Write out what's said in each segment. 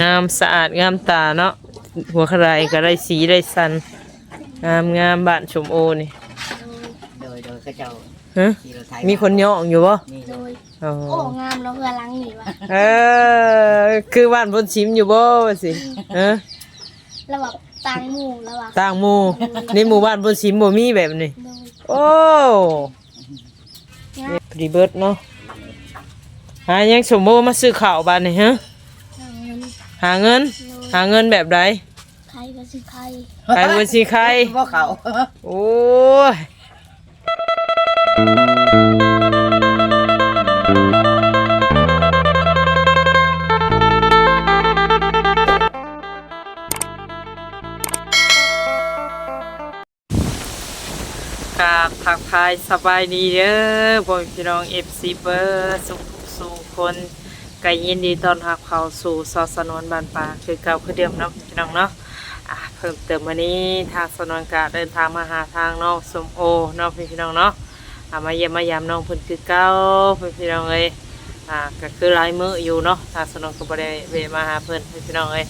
งามสะอาดงามตาเนาะหัวขรายก็ได้สีได้สันงามงามบ้านชมโอนี่โดยโดยเขาเจ้าฮะขี่รถไถมีคนย่องอยู่บ่นี่โดยอ๋อโอ้งามแล้วเพื่อล้างหนีว่ะเออคือบ้านบนชิมอยู่บ่ว่าสิฮะแล้วแบบต่างหมู่แล้วว่ะต่างหมู่ในหมู่บ้านบนชิมบ่มีแบบนี้โดยโอ้พรีเบิร์ดเนาะหายังสมโมมาซื้อข้าวบ้านนี่ฮะ หาเงินหาเงิน หาเงินแบบใดใครก็สิใครใครบ่สิใครบ่เขาโอ้ยกราบทักทายสบายดีเด้อพ่อแม่พี่น้อง FC เบอร์สุขสู่คน ก็ยินดีต้อนรับเข้าสู่ซอสนวนบานปลาคือเก่าคือเดิมเนาะพี่น้องเนาะอะเพิ่มเติมวันนี้ทางสนวนกาเดินทางมาหาทางน้องสมโอน้องพี่น้องเนาะอ่ามาเยี่ยมมายามน้องเพิ่นคือเก้าพี่น้องเอ้ยอ่าก็คือหลายมื้ออยู่เนาะทางสนวนก็บ่ได้เวมาหาเพิ่นพี่น้องเอ้ย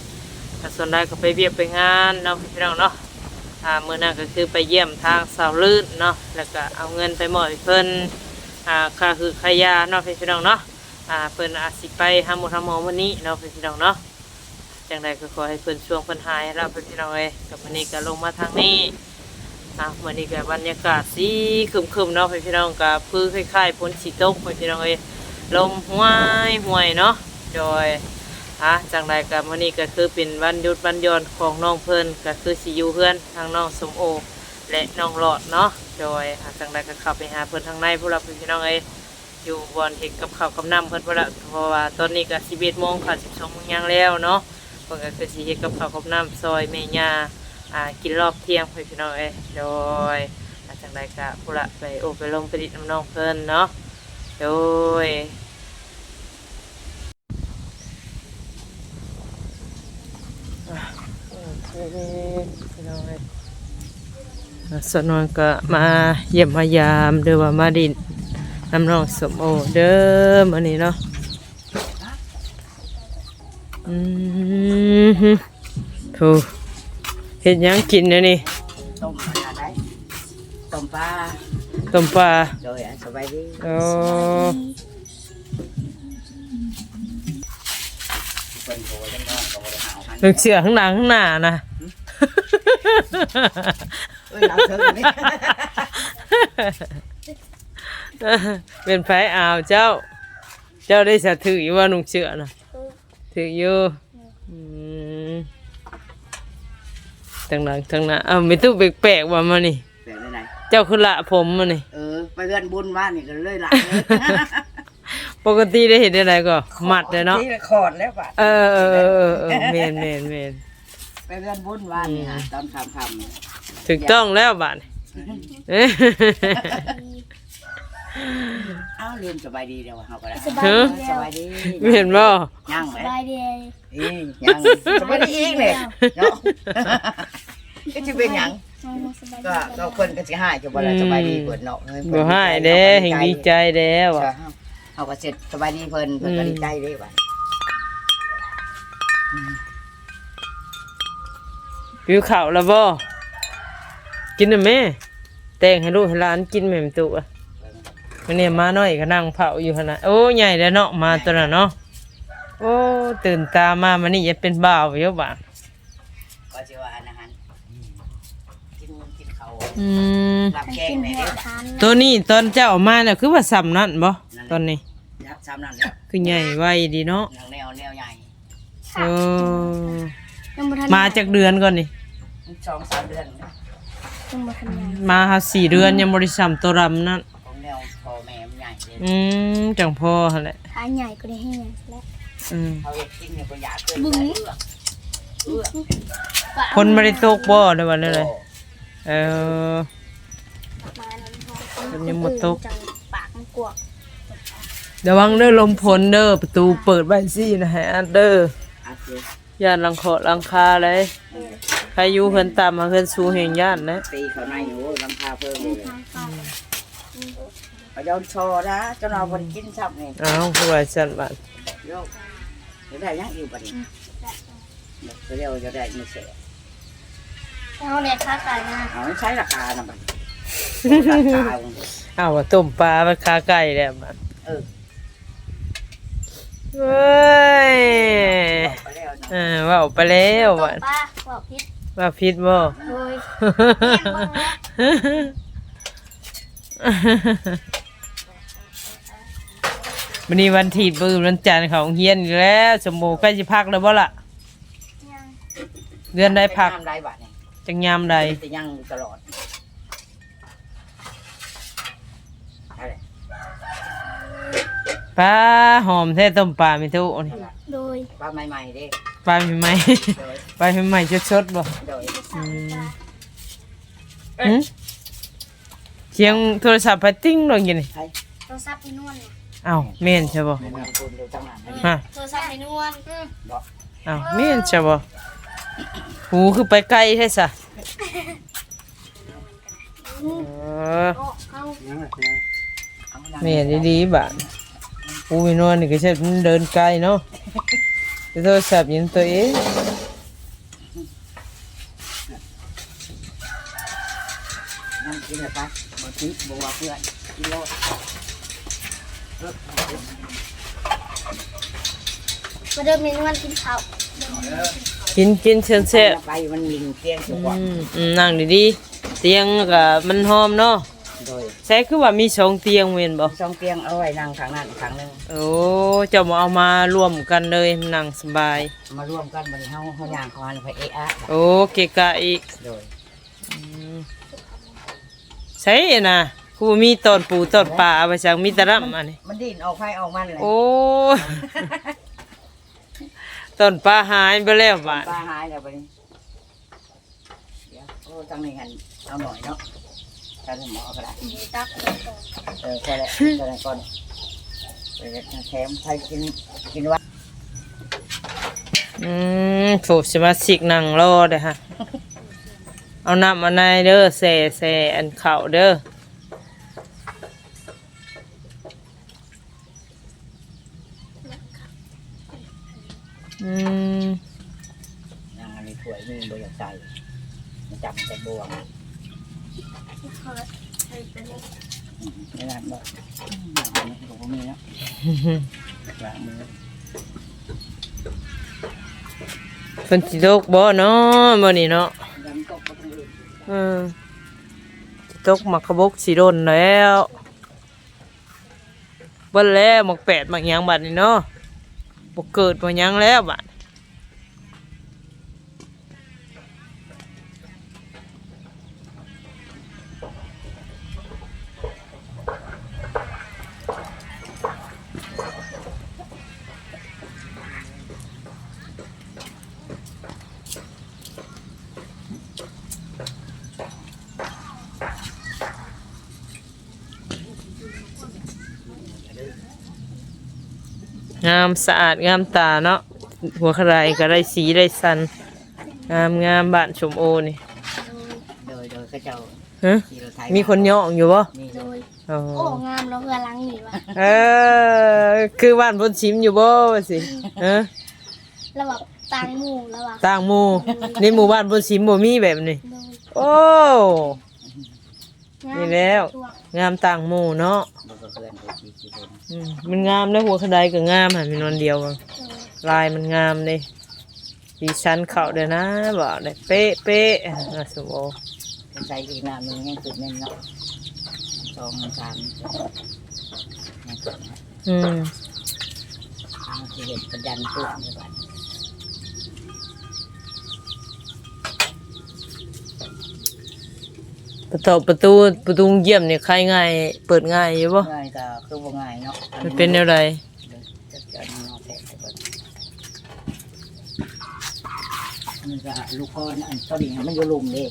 แต่ส่วนใดก็ไปเวียกไปงานเนาะพี่น้องเนาะอ่ามื้อนั้นก็คือไปเยี่ยมทางสาวลื่นเนาะแล้วก็เอาเงินไปมอบให้เพิ่นอ่าค่าคือขายาเนาะพี่น้องเนาะ อ่าเพิ่นอาจสิไปหาหมอหาหมอมื้อนี้เนาะพี่น้องเนาะจังใดก็ขอให้เพิ่นช่วงเพิ่นหายเราเป็นพี่น้องเอ้ยกับวันนี้ก็ลงมาทางนี้อะวันนี้ก็บรรยากาศสีคึมๆเนาะเพิ่นพี่น้องก็คือคล้ายๆฝนสีตกเพิ่นพี่น้องเอ้ยลมห้วยห้วยเนาะโดยอะจังใดก็วันนี้ก็คือเป็นวันหยุดวันย่อนของน้องเพิ่นก็คือสิอยู่เพื่อนทางน้องสมโอและน้องหลอดเนาะโดยอะจังใดก็เข้าไปหาเพิ่นทางในพวกเราพี่น้องเอ้ย อยู่บอนเห็ดกับข้าวกับน้ำเพิ่นเราเพราะว่าตอนนี้ก็11โมงค่ะ12โมงยังแล้วเนาะเพิ่นก็คือสิเฮ็ดกับข้าวกับน้ำซอยแม่ย่าอ่ากินรอบเที่ยงพี่น้องเอ้ยโดยอาจังไดก็พุ่ละไปโอไปลงไปดิดน้ำน้องเพิ่นเนาะโดยอะโอเคพี่น้อนก็มาเยี่ยมมายามเด้อว่ามาดิน น้ำน้องสมโอเด้อมื้อนี้เนาะอืมฮึโถูเห็ดหยังกินเนี่ยวนี่ต้มปลาได้ต้มปลาต้มปลาโดยอะสบายดีโอ้เพิ่นโทรจังว่าก็บ่ได้หาวหันเลือกเสือข้างหลังข้างหน้านะเอ้ยเอาเถอะนี่ เป็นไผอาวเจ้า เจ้าได้สะถืออยู่ว่านุ่งเสือนะถืออยู่อืมทางหลังทางหน้าอ้าวไม่ตู้แปลกๆว่ามานี่แบบไหนเจ้าคือละผมมานี่ เออ ไปเรือนบุญบ้านนี่ก็เลยหลายเลยปกติได้เห็นอะไรก็หมัดเลยเนาะ ที่ขอดแล้วบัดเออเออเออเออเออเมนเมนเมนไปเรือนบุญบ้านนี่ฮะตอนค่ำๆถูกต้องแล้วบ้านเอ้ยอ้าวลืมสบายดีเดี๋ยวเฮาก็ได้สบายเฮ้อดีสแล้วบายดีเห็นบ่ยังไหมสบายดีอียังสบายดีอีกเลยเนาะก็จะเป็นหยังสบายดีก็ก็คนก็สิหายจะบ่ได้สบายดีเพิ่นเนาะเฮ้ยบ่ให้เด้แห่งดีใจแล้วใช่อะเฮาก็เสร็จสบายดีเพิ่นเพิ่นก็ดีใจเด้ว่าวิวเขาวแล้วบ่กินน่ะแม่แต่งให้ลูกให้หลานกินแม่มตุอะ มันเนี่ยมาน้อยก็นั่งเผาอยู่หั่นน่ะโอ้ใหญ่แล้วเนาะมาตัวน่ะเนาะโอ้ตื่นตามามันนี่จะเป็นบ่าวอยู่บ้านก็สิว่าอันนั้นหั่นกินกินข้าวอืมรับแกงกินแม่หัวเด้ทานตัวนี้ตอนเจ้าเอามาเนี่ยคือว่าซ้ำนั่นบ่ตอนนี้รับซ้ำนั่นแล้วคือใหญ่ไวดีเนาะแนวแนวแนวใหญ่เออยังบ่ทันมาจากเดือนก่อนนี่สองสามเดือนยังบ่ทันใหญ่มาหาสี่เดือนยังบริสัมตัวรำนั่น อืมจังพ่อหั่นแหละขาใหญ่ก็ได้ให้ใหญ่แล้วอืมเขาอยากกินเนี่ยก็อยากเกินบึ้งเอื้อคนไม่ได้ตกบ่ในวันนี้เลยเออ มาแล้วมันยังบ่ตก จังปากมันกวกระวังเด้อลมพลเด้อประตูเปิดไว้สินะฮะเด้ออาเจย่านหลังขอหลังคาเลยใครอยู่เพิ่นตามมาเพิ่นสูงแห่งย่านนะตีเขาในอยู่ลำพาเพิ่มเลย ทางเข้า เขาย้อนโชว์นะเจ้าเราคนกินชับนี่อ้าวผู้ว่าซั่นบาดโยกจะได้ยังอยู่บัดนี้จะเรียกว่าจะได้ไม่เสียเอาเลยค่าไก่นะเอาไม่ใช้ราคานะบัดนี้ราคาเอาว่าต้มปลามันคาไก่แล้วมันเออเว้ยบอกไปแล้วเนาะเออว่าออกไปแล้วตว่ะกป้าบอกพิษว่าพิษบ่โดย วันนี้วันที่ปืนวันจันทร์ของเฮียนอีกแล้วสมโมใกล้จะพักแล้วบ่ล่ะยังเดือนได้พักน้ำได้บัดนี้จังยามใดจะยังอยู่ตลอดอะไรปลาหอมแท้ต้มปลาไม่ทุกนี่โดยปลาใหม่ๆเด้ปลาใหม่โดยๆปลาใหม่ๆสดๆบ่โดยสามปลาหึเสียงโทรศัพท์ไปติ้งลงอยู่นี่ ใช่โทรศัพท์ไปนวล อ้าวแม่นใช่บ่ไม่มีคนอยู่ตั้งนานฮะโทรศัพท์ไปนวลอืมบอกอ้าวแม่นใช่บ่หูคือไปไกลแท้ซะเออโอ้เข้าเอามานั่งแม่นดีๆบาดหูไปนอนนี่ก็ใช่มันเดินไกลเนาะแต่โทรศัพท์ยินตัวเองนั่งกินเลยไปบางทีบอกว่าเพื่อนกินโลดเออ มาเดินไปนวลกินข้าวกินกินเชิญแซ่บไปมันลิงเตียงสุกอืว่ามอืมนั่งดีๆเตียงก็มันหอมเนาะโดยใช่คือว่ามีสองเตียงเว้นบ่สองเตียงเอาไว้นั่งข้างนั้นข้างหนึงโอ้เจ้ามาเอามารวมกันเลยนั่งสบาย มาร่วมกันบริเฮาเฮาย่างของอันไปเอะอะโอ้เกะกะอีกโดยใช่นะ ครูมีตอนปูตอนปลาเอาไปสั่งมีแตะรับอันนี้ มันดิ้นออกไฟออกมันเลยโอ้ตอนปลาหายไปแล้วบ้านปลาหายแล้วไปนี่เดี๋ยวโอ้ตั้งนี้หันเอาหน่อยเนาะถ้าถึงหมอก็ได้มีตักเออแค่แหละแค่นั้นก่อนเออแถมใครกินกินว่าอืมถูกสมาชิกนั่งรอเด้อฮะ เอาน้ำมาในเด้อแส่แส่อันเข่าเด้อ อืมนางอันนี้ถ้วยนี่บริใจมันจับแต่บวงเพิดใส่ไปเลยอืมไม่นานบอกนางอันนี้ผมมีเนาะล้างมือเพิ่นสิโลกบ่เนาะมื้อนี้เนาะยำตกก็ต้องลืมเออตกหมักกระบกสีโดนแล้วเบิ้ลแล้วหมักแปดหมักหยังบัดนี่เนาะ บกเกิดบ่หยังแล้วบัด งามสะอาดงามตาเนาะหัวขรายก็ได้สีได้สันงามงามบ้านชมโอนี่โดยโดยก็เจ้าฮะขี่รถไถมีคนย่องอยู่บ่นี่โดยอ๋อโอ้งามแล้วเพื่อล้างหนีวะเออคือบ้านบนชิมอยู่บ่ว่าสิฮะแล้วแบบต่างหมู่แล้วว่ะต่างหมู่ในหมู่บ้านบนชิมบ่มีแบบนี้โอ้ นี่แล้วช่วงงามต่างหมู่เนาะบอกกับเพื่อนไปขี่ขี่คนอืมมันงามแล้วหัวขดายก็งามหันมีนอนเดียวอะโดยลายมันงามเลยดีชั้นเข่าเด้อนะบอกเลยเป๊ะเป๊ะอะสมโอใส่อีกหน้ามึงยังสุดเน่นเนาะสองสามยังสุดนะอืมทางที่เห็นประยันตัวในบ้าน ประตูประตูประตูเยี่ยมเนี่ยใครง่าย เปิดง่ายอยู่ปะง่ายก็คือว่าง่ายเนาะมันเป็นอะไรจะจะนอนแตะไปก่อนนี่ก็ลูกก้อนอันตัวนี้มันอยู่ลุมเลย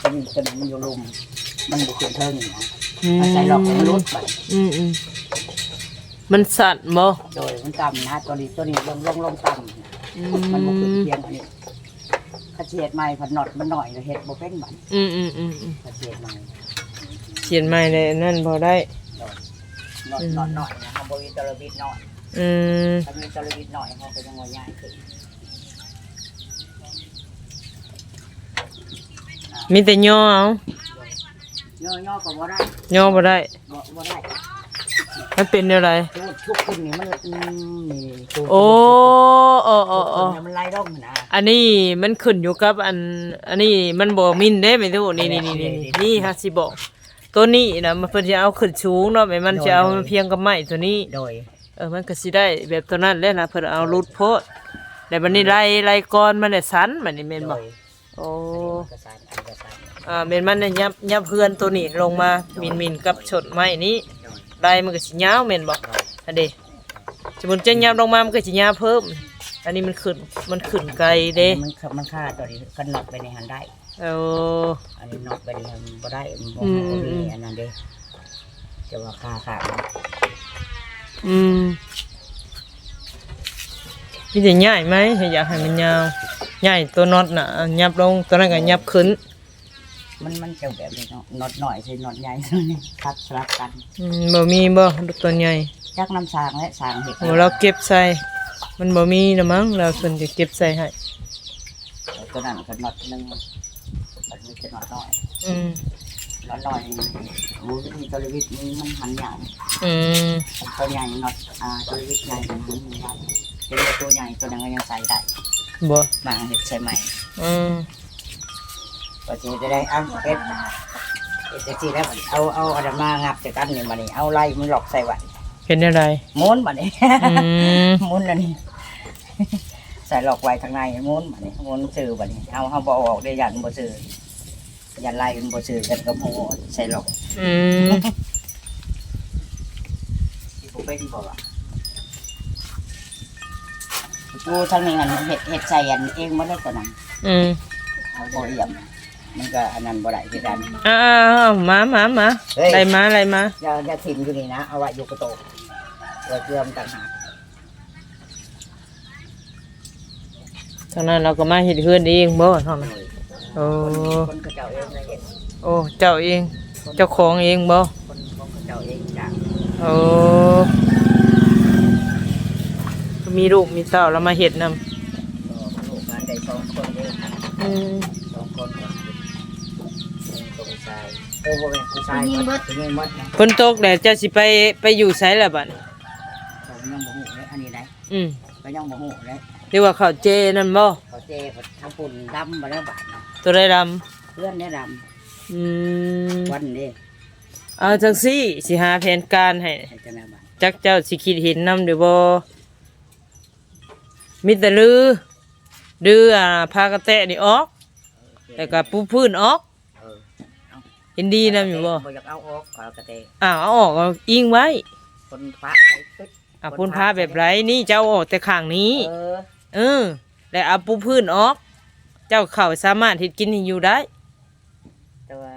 ตัวนี้ตัวนี้มันอยู่ลุมมันบุกขึ้นเทิงนี่นะอืมมันใส่หลอกมันรุดไปอืมอืมมันสั่นบ่โดยมันต่ำนะตัวนี้ตัวนี้ลงลงลงต่ำอืมันบุกขึ้นมเพียงอันนี้ข้า เจียดใหม่ผัดหนอดมันหน่อยเลยเห็ดบุเป็นมันอืมอืมอืมอืมข้าเจียดใหม่เขียนใหม่เลยนั่นพอได้ หนอดหนอดหน่อยนะครับบริตรบิดหน่อยอืมถ้ามีจระเข้หน่อยเขาก็ยังว่าย้ายขึ้นมีแต่ย่อเอาย่อๆก็บ่ได้ย่อบ่ได้บ่บ่ได้มันเป็นอะไรทุกทุกคนนี่มันอืมนี่ตัวโอ้โอ้โอ้ทุกคโอ้นเนี่ยมันไล่ร่องนะ อันนี้มันขึ้นอยู่กับอัน อันนี้มันบ่มินเด้ไม่รู้นี่นี่นี่นี่นี่นี่ฮะสิบอกตัวนี้นะมันเพิ่นจะเอาขึ้นสูงเนาะแม่มันจะเอาเพียงกับไม้ตัวนี้ โดย เออมันก็สิได้แบบตัวนั้นแหละนะเพิ่นเอารุดโพดแต่บัดนี้ไล่ไล่ก้อนมันได้สันมันนี่แม่นบ่โดยโอ้กระสานอันกระสานอ่าแม่นมันน่ะยับยับเพื่อนตัวนี้ลงมามินมินกับชดไม้นี้โดยไล่มันก็สิยาวแม่นบ่อันเด้สมมุติจะยับลงมามันก็สิยาวเพิ่ม อันนี้มันขึ้นมันขึ้นไกลเด้มันมันค่าตัวนี้ก็น็อตไปในหันได้เอาอันนี้น็อตไปในหันบ่ได้มันบ่อืมบ่มีอืมอันนั้นเด้จะว่าค่าขาดอืมมีแต่ใหญ่ไหมอยากให้มันยาวใหญ่ตัวน็อตน่ะยับลงตัวนั้นก็ยับขึ้น มันมันจะแบบนี้เนาะน็อตหน่อยใช่น็อตใหญ่นี่คัดสลับกันอืมบ่มีบ่ตัวใหญ่จักน้ำสางและสางเห็ดโอ้เราเก็บใส่ มันบ่มีนะมั้งเราส่วนจะเก็บใส่ให้ตัวนั้นก็น็อตหนึงมันมีจะน็อตน้อยอืมน็อตน้อยรู้ที่จระวิทมันมันหันใหญ่อืมตัวใหญ่น็อตอ่าจระวิทใหญ่มันหันใหญ่เป็นตัวใหญ่ตัวนั้นก็ยังใส่ได้บ่บางเห็ดใส่ใหม่อืมก็จะได้เอ้าเฮ็ดเฮ็ดจังซี่แล้วเอาเอาอะไรมางับจากกันนี่มานี่เอาไล่มันหลอกใส่ไว้ เป็นอะไรม้วนมานี่อืมม้วนอันนี้ ใส่หลอกไว้ทางในม้วนมานี่ม้วนซื้อมานี่เอาเอาบ่ออกได้ยันบ่ซื้อยันไล่มันบ่ซื้อกันก็โมใส่หลอกอืมที่บ่เป็นบ่ว่ากูทางนี้อันเฮ็ดเฮ็ดใส่อันเองบ่ได้ตัวนั้นอืมเอาบ่เอี่ยมมันก็อันนั้นบ่ได้คือกันอ้าวมามามาเฮ้ยอะไรมาอะไรมา อย่าอย่าถิ่มอยู่นี่นะเอาไว้อยู่กระโตก ไว้เกลือมนต่างหากตอนนั้นเราก็มาเฮ็ดเฮือนเองบ่เท่านั้นโอ้คนก็เจ้าเองนะเห็นโอ้เจ้าเอง เจ้าของเองบ่คนคนก็เจ้าเองจ้ะโอ้ก็มีลูกมีเต้าแล้วมาเฮ็ดนำก็ลูกงานได้สองคนเองค่ะอืมสองคนก็ตัวผู้ชายเออบ่เป็นผู้ชายหมดผู้หญิงหมดนะฝนตกแดดเจ้าสิไปไปอยู่ไสล่ะบัดนี้ เขายังบ่ฮู้เลย อันนี้ได้อืมก็ยังบ่ฮู้เลยหรือว่าข้าวเจนั่นบ่เขาเจ๊ทั้งปุ่นดำมาแล้วบาดนะตัวได้ดำเพื่อนได้ดอืมำวันนี้เอาจังซี่สิหาแผนการให้ ให้เจ้าหน้าบ้านจักเจ้าสิคิดเห็นนำเด้อบ่มีแต่ลือดืออ่าพากระแตะนี่ออกแล้วก็ปูพื้นออกเออเห็นดีนำอยู่บ่บ่อยากเอาออกขอกระเตะอ้าวเอาออกเอาอิงไว้คนพระไปตึ๊ด อะปูนพาแบบไรนี่เจ้าเอาออกแต่ข้างนี้ เออเออ แล้วเอาปูพื้นออก เจ้าเข้าสามารถเฮ็ดกินให้อยู่ได้แต่ว่า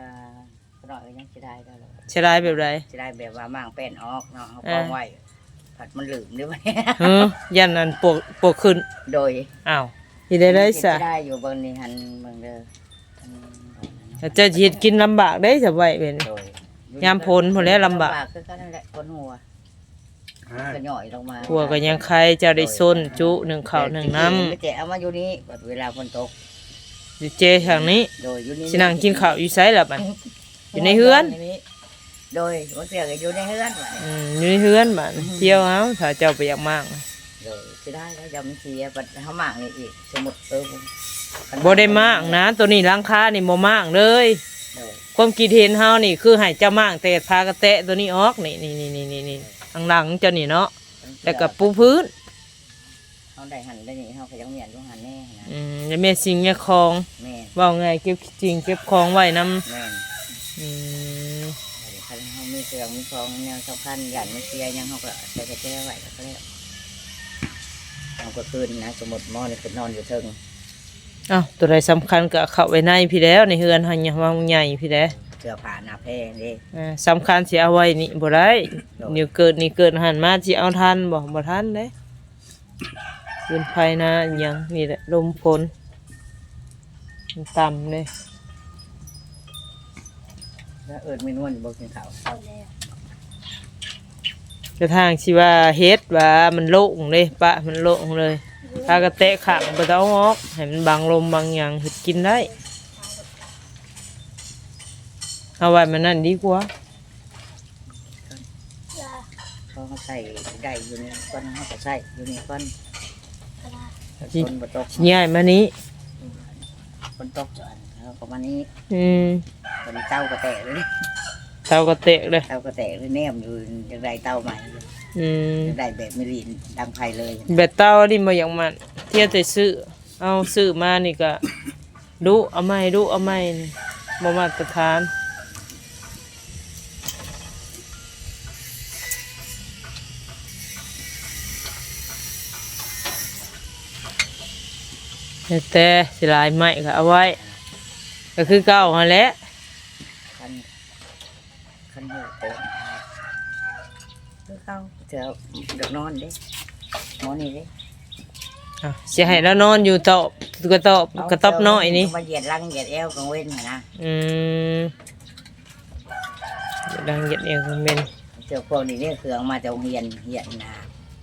คนน้อยก็ยังสิได้ก็เลยใช่ได้แบบไรสิได้แบบว่ามั่างแป้นออกเนาะเอาเอกอองไว้ผัดมันลืมด้วยไหมเออยันนั้นปวกปวกขึ้นโดยอ้าวสิได้ได้ซะได้อยู่เบนนี้หันเมืองเด้ออืมแต่เจ้าสิเฮ็ดกินลำบากได้สบายเป็นโดยยามพ้นพ้นแล้วลำบาก คือกันนั่นแหละคนหัว ก็ย่อยลงมาผัวก็ยังใครเจ้าได้ซนจุหนึ่งข้าวหนึ่งน้ไม่แต่เอามาอยู่นี่เวลาฝนตกำอยู่เจทางนี้โดยอยู่นี่สินั่งกินข้าวอยู่ไสล่ะบัดอยู่ในเฮือน โดยวันเสียก็อยู่ในเฮือนว่ะอืมอยู่ในเฮือนบัดเที่ยวเอาถ้าเจ้าไปอยากมากโดยสิได้แล้วยำเสียบัดเฮาหมางนี่อีกสมุดเออบ่ได้มากนะ ตัวนี้หลังคานี่บ่มากเลยโดยความคิดเห็นเฮานี่คือให้เจ้ามากแต่พากระแตะตัวนี้ออกนี่นี่นี่นี่นี่ นี่ข้างหลังเจ้านี่เนาะแล้วก็ปูพื้นเฮาได้หันได้นี่เฮาก็ยังเมียนอยู่หันแน่นะอืมแล้วแม่สิ่งแม่ของแม่เว่าไงเก็บจริงเก็บของไว้นำแม่นอืมคันเฮามีเครื่องมีของแนวสำคัญอย่างมันเสียยังเฮาก็ใส่กระแจไว้ก็แล้วเฮาก็คืนนะสมมุติหม้อนี่คือนอนอยู่เทิงอ้าวตัวใดสำคัญก็เอาเข้าไว้ในพี่แล้วในเฮือนหันอย่าวางใหญ่พี่แล้ว เสื้อผ้าหน้าแพร่นี่อ่าสำคัญสิเอาไว้นี่บ่ได้เดี๋ยวเกิดนี่เกิดหันมาสิเอาทันบ่บ่ทันเด้ยืนไฟนะอิหยังนี่แหละลมฝนมันต่ำเลยแล้วเอิ้นไม่นวลบ่กินข้าวเอาแล้วกระทางสิว่าเฮ็ดว่ามันโล่งเลยปะมันโล่งเลยถ้ากระเตะขังบ่ต้องออกให้มันบังลมบังหยังเฮ็ดกินได้ เอาไว้มันนั่นดีกว่าจ้าเขาใส่ได้อยู่ในก้อนเขาก็ใส่อยู่ในก้อนก็ได้คนบตกย้ายมานี้คนตกจอนแล้วก็มานี้อืมคนเต้าก็แตกเลยเตากระเตะเลยเต้าก็แตกเลยแนมอยู่ยังได้เต้าใหม่อยู่อืมยังได้แบบมิลินดังไฟเลยเบ็ดเต้านี่มาอย่างมันเที่ยวแต่ซื้อเอาซื้อมานี่ก็ดูเอาไม่ดูเอาไม่นี่บ่มาตรฐาน แต่สิหลายไม้ก็เอาไว้ ก็คือเก่าหั่นแหละคันคันหูเต็มคือเข้าเจอเด็กนอนเด้หมอนี่เด้อะสิให้แล้วนอนอยู่โต๊ะกระต๊อบกระต๊อบน้อยนี่มาเหยียดรังเหยียดเอวกังเว้นน่ะนะอืมเดี๋ยวดังเหยียดเองคอมเมนต์เจอพวกนี้เนี่ยเครื่องมาจากโรงเรียนเหียนนา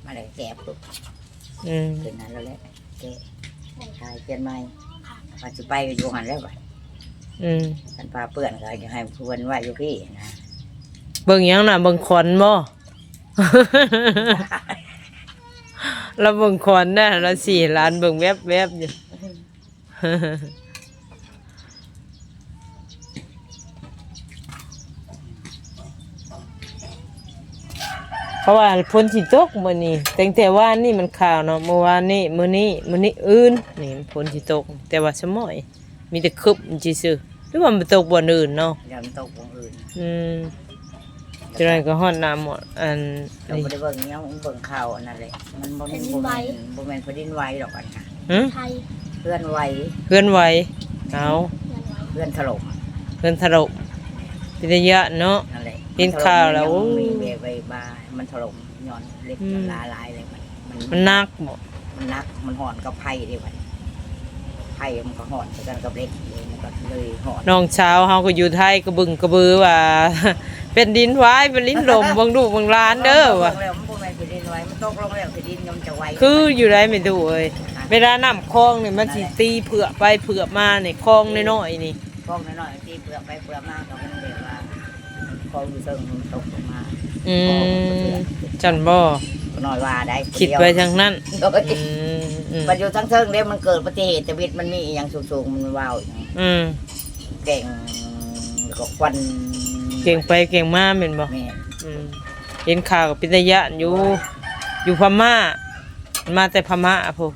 มาเลยแกะปุ๊บอืมคืนนั้นแล้วแหละแกะ ชายเปลี่ยนใหม่ปัจจุบันอยู่หันแล้วบัดอืมคันพาเปื่อนก็จะให้เพื่อนไหวอยู่พี่นะเบิ่งหยังน่ะเบิ่งขอนบ่ เราเบิ่งขอนน่ะเราสี่ล้านเบิ่งแวบแวบๆอยู่ ราะว่าฝนสิตกมื้อนี้ตั้งแต่ว่านนี่มันข่าวเนาะเมื่อวานนี่มื้อนี้มื้อนี้อื่นนี่ฝนสิตก แต่ว่าสมอย มีแต่คึบมันสิซื่อหรือว่ามันตกบ่อนอื่นเนาะยามตกวงอื่นอืมจังไดก็ฮอดน้ำหมดอันเรานี้ไม่ได้เบิ่งเนี้ยเบิ่งข่าวอันนั้นเลยมันบ่แม่นบ่แม่นบ่แม่นแผ่นดินไหวหรอกอันค่ะหึไทยเพื่อนไหวเพื่อนไหวเอาเงินไว้เพื่อนถล่มเพื่อนถล่มปิทยะเนาะนั่นแหละเห็นข่าวแล้วมันโอ้มีเบใบใบา มันถล่มย้อนเล็กอืม ลาลายเลยมันมันมันหนักบ่มันนักมันห่อนกับไผ่เดิมันไผ่มันก็ห่อนกันกับเล็กเลยมันก็เลยห่อนน้องสาวเฮาก็อยู่ไทยก็บึงกระบือว่า เป็นดินไหว้เป็นลิ้นลมเบางลูกเบางร้านเด้อว่ะลงแล้วมันบ่แม่นแผ่นดินไหวมันตกลงแล้วแผ่นดินมันจะไหวคืออยู่ได้ไม่ดูเอ้ยเวลาน้ำคลองนี่มันสิตีเผือกไปเผือกมานี่คลองน้อยๆนี่กล้องน้อยๆตีเปลือกไปเปลือกมาก็มันแบบว่าคองอยู่เทิงมันตกลงมา อืมจันบ่ก็น้อยว่าได้คิดไปทางนั้นโดยอืมอืมมันอยู่ทั้งเทิงเด้มันเกิดอุบัติเหตุแต่วิตมันมีอหย่างสูงๆมันว้าวอย่างนี้อืมเก่งก็ควันเก่งไปเก่งมาแม่นบ่แม่นอืมเห็นข่าวกับปิตยะอยู่ อยู่พม่ามันมาแต่พม่าพวก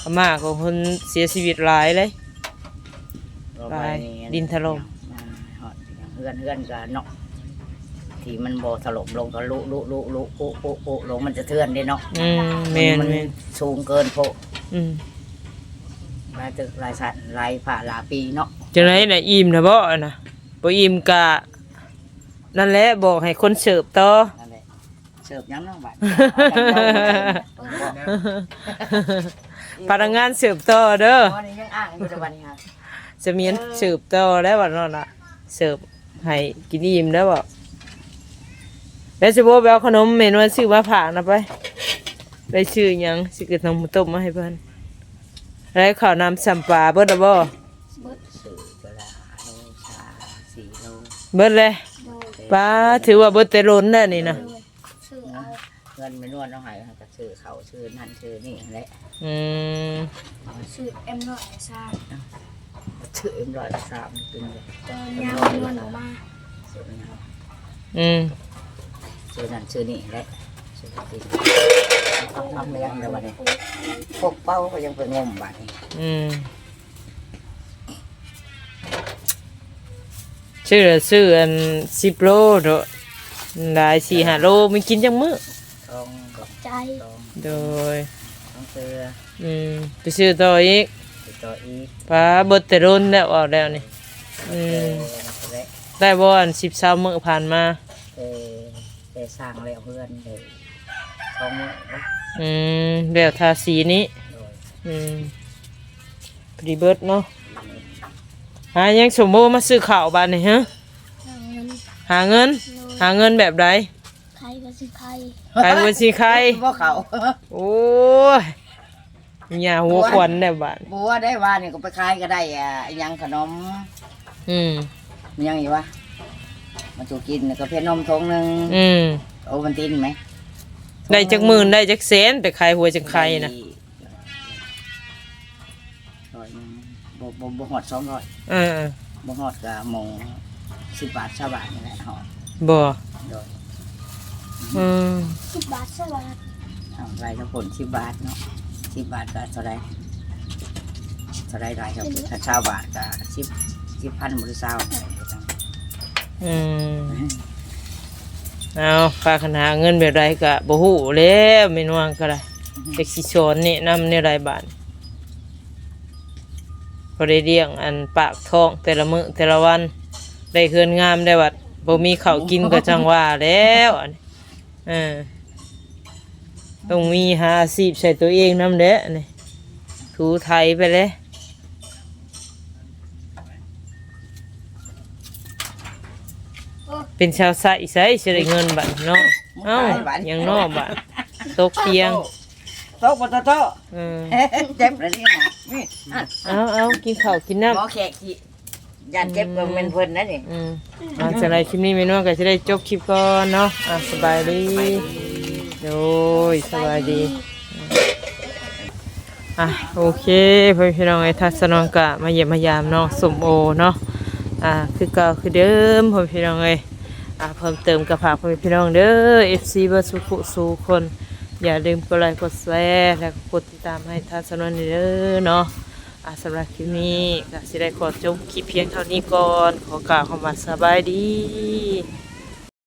พม่าก็คนเสียชีวิตหลายเลยไปดินถล่มอ่าฮอดอย่างเฮือนเฮือนก็เนาะ ที่มันบ่ถล่มลงก็ลุลุลุลุปุปุปุลงมันจะเทือนเด้เนาะอืมแมนมันแมนสูงเกินโพอืมลายตึกลายสัตว์ลายผ่าลาปีเนาะจังไรน่ะอิ่มนะบ่นะบ่อิ่มกะนั่นแหละบอกให้คนเสิร์ฟต่อ นั่นแหละเสิร์ฟยังน้องบัดพนักงานเสิร์ฟต่อเด้อ วันนี้ยังอ้างอยู่แต่วันนี้ค่ะ จะมีอันเสิร์ฟต่อแล้ววันนั้นน่ะเสิร์ฟให้กินอิ่มแล้วบ่ แล้วสิบ่ไปเอาขนมเมนูซื้อมาฝากนะไปไปซื้อหยังสิเกิดนมต้มมาให้เพิ่นแล้วข้าวน้ำสัมปลาเบิดแล้วบ่สื่อเวลาโลชาสี่โลเบิดเลยโดยป้าถือว่าเบิดแต่ล้นแล้วนี่นะโดยซื้อเอาเงินไม่นวดน้องหายก็ซื้อเขาซื้อนั่นซื้อนี่แหละอืมซื้อเอ็มร้อยซาซื้อเอ็มร้อยสามเป็นเลยเจอยางนวลออกมาซื้อนั่นอืม ซื้อนั่นซื้อนี่แหละซื้อกินทำไม่ยังแต่วันนี้พวกเป้าก็ยังไปงมบัดนี้อืมชื่อละชื่ออันสิบโลเด้อได้สี่ห้าโลไม่กินจังมื้อต้องกับใจต้องโดยต้องซื้ออืมไปซื้อต่ออีกติดต่ออีกป้าเบิดแต่ล้นแล้วเอาแล้วนี่อืมและได้บ่อันสิบสามมื้อผ่านมาเอ ไปสร้างแล้วเพื่อนเลยสองมื้อเนาะอืมแล้วทาสีนี้ โดยอืมพอดีเบิดเนาะหายังสมโมมาซื้อข้าวบ้านนี่ฮะเอาเงิน หาเงินโดยหาเงินแบบใดขายก็สิใครขายบัวสีไข่บ่เขาโอ้ยหญ้าหัวควันได้บาดบัวได้ว่านี่ก็ไปขายก็ได้อะอิหยังขนมอืม มันยังอีกวะ มาจูกินนี่ก็เพชรนมทงหนึงอืมโอวันตินไหมได้จักหมื่นได้จักแสนไปขายหัวจังไข่นะร้อยหนึ่งบ่บ่บ่ฮอด200เออบ่ฮอดก็หมง10บาท20บาทนี่แหละฮอดบ่โดยอืมสิบบาทสวัสดเอาไรทั้งผล10บาทเนาะ10บาทก็เท่าใดเท่าใดได้ครับถ้า20บาทก็10 10,000บ่หรือ20 อืมเอาฝาคณะเงินแบบไรก็บ่ฮู้แล้วแม่นวงก็ได้เด็กสิสอนนี่นำในรายบาทบ่ได้เลี้ยงอันปากท้องแต่ละมื้อแต่ละวัน ได้เฮือนงามได้วัดบ่มีข้าวกินก็จังว่าแล้วอันเออต้องมีหาอาชีพใส่ตัวเองนำเด้อนนี้ถูไทยไปเลย เป็นชาวไสไสสิได้เงินบัดเนาะเอ้ายังนอกบัดตกเตียงโต๊ะบ่โต๊ะโต๊ะเออเจ็บเลยนี่นะนี่อะเอาเอากินข้าวกินน้หมอแขกที่ยันเจ็บเบิ่งเป็นเพิ่นนะนี่ำอืมอ่าจะไรคลิปนี้เมนูก็จะได้จบคลิปก่อนเนาะอะสบายดีโอ้ยสบายดีอะโอเคเพื่อนพี่น้องไอ้ทัศนองกะมาเยี่ยมมายามน้องสมโอเนาะอ่าคือเก่าคือเดิมเพื่อนพี่น้องเอ้ย อ่าเพิ่มเติมกับฝากเพื่อนพี่น้องเด้อ FC เบอร์สุขุสู่คน อย่าลืมกดไลค์กดแชร์และกดติดตามให้ทัศนสนเด้อเนาะอาสำหรับคลิปนี้ก็สิได้ขอจบคลิปเพียงเท่านี้ก่อน ขอกล่าวคำว่าสบายดี